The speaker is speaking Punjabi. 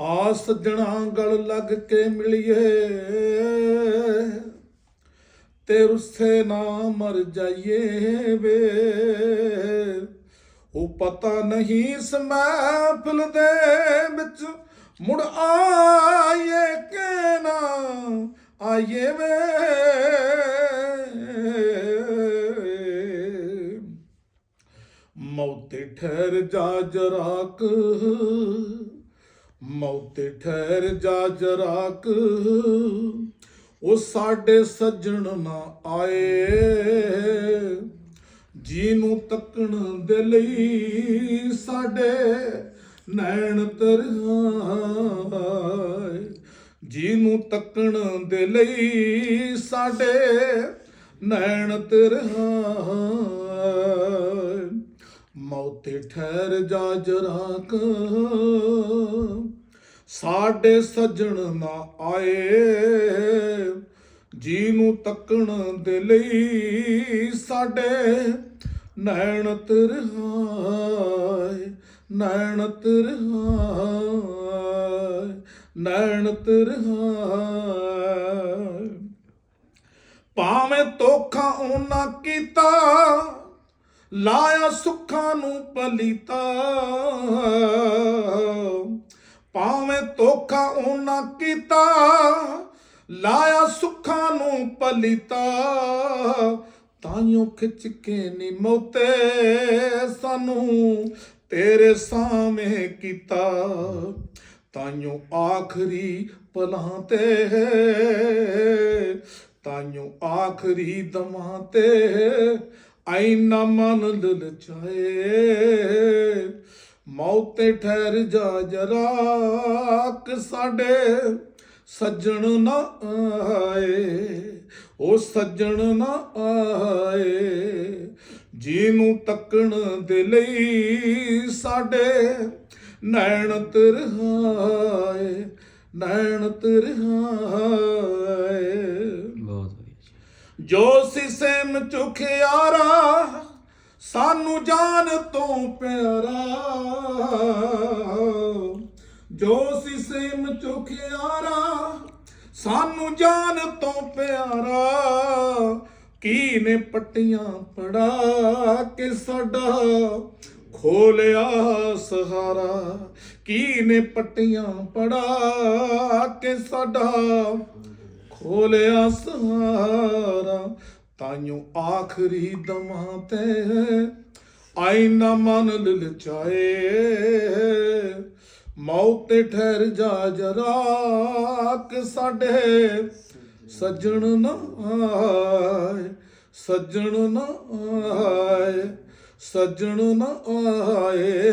ਆ ਸੱਜਣਾ ਗਲ ਲੱਗ ਕੇ ਮਿਲੀਏ। ਤੇ ਰੁੱਸੇ ਨਾ ਮਰ ਜਾਈਏ ਵੇ। ਉਹ ਪਤਾ ਨਹੀਂ ਇਸ ਮਹਿਫਿਲ ਦੇ ਵਿੱਚ ਮੁੜ ਆਏ ਕਿ ਨਾ ਆਏ ਵੇ। ਮੌਤੇ ਠਹਿਰ ਜਾ ਜਰਾਕ। ਮੌਤੇ ਠਹਿਰ ਜਾ ਜਰਾਕ, ਉਹ ਸਾਡੇ ਸੱਜਣ ਨਾ ਆਏ। ਜੀ ਨੂੰ ਤੱਕਣ ਦੇ ਲਈ ਸਾਡੇ ਨੈਣ ਤਰਹਾਏ ਜੀ ਨੂੰ ਤੱਕਣ ਦੇ ਲਈ ਸਾਡੇ ਨੈਣ ਤਰਹਾਏ ਮੌਤੇ ਠਹਿਰ ਜਾ ਜਰਾਕ। ਸਾਡੇ ਸੱਜਣ ਨਾ ਆਏ ਜੀ ਨੂੰ ਤੱਕਣ ਦੇ ਲਈ ਸਾਡੇ ਨੈਣ ਤਰਹਾਏ ਨੈਣ ਤਰਹਾਏ ਨੈਣ ਤਰਹਾਏ ਭਾਵੇਂ ਧੋਖਾ ਉਹਨਾਂ ਕੀਤਾ ਲਾਇਆ ਸੁੱਖਾਂ ਨੂੰ ਪਲੀਤਾ। ਪਾਵੇਂ ਧੋਖਾ ਉਹਨਾਂ ਕੀਤਾ, ਲਾਇਆ ਸੁੱਖਾਂ ਨੂੰ ਪਲੀਤਾ। ਤਾਈਓ ਖਿੱਚ ਕੇ ਨੀ ਮੋਤੇ, ਸਾਨੂੰ ਤੇਰੇ ਸਾਹਮਣੇ ਕੀਤਾ। ਤਾਈਓ ਆਖਰੀ ਪਲਾਂ ਤੇ ਤਾਈਓ ਆਖਰੀ ਦਮਾਂ ਤੇ ਐਨਾ ਮਨ ਲਲਚਾਏ ਮੌਤੇ ਠਹਿਰ ਜਾ ਜਰਾ ਸਾਡੇ, ਸੱਜਣ ਨਾ ਆਏ ਉਹ ਸੱਜਣ ਨਾ ਆਏ ਜੀ ਨੂੰ ਤੱਕਣ ਦੇ ਲਈ ਸਾਡੇ ਨੈਣ ਤਰਹਾਏ ਨੈਣ ਤਰਹਾਏ। ਜੀ ਜੋ ਸਿਸਮ ਚੁਖਿਆਰਾ, ਸਾਨੂੰ ਜਾਨ ਤੋਂ ਪਿਆਰਾ। ਜੋ ਸਿਸਮ ਚੁਖਿਆਰਾ, ਸਾਨੂੰ ਜਾਨ ਤੋਂ ਪਿਆਰਾ। ਕੀ ਨੇ ਪੱਟੀਆਂ ਪੜਾ ਕੇ ਸਾਡਾ ਖੋਲਿਆ ਸਹਾਰਾ? ਕੀ ਨੇ ਪੱਟੀਆਂ ਪੜਾ ਕੇ ਸਾਡਾ ਖੋਲਿਆ ਸਹਾਰਾ, ਤਾਈਓ ਆਖਰੀ ਦਮਾਂ ਤੇ ਆਇਨਾ ਮਨ ਲਲਚਾਏ ਤੇ ਠਹਿਰ ਜਾ ਜਰਾ, ਕਿ ਸਾਡੇ ਸੱਜਣ ਨਾ ਆਏ, ਸੱਜਣ ਨਾ ਆਏ, ਸੱਜਣ ਨਾ ਆਏ।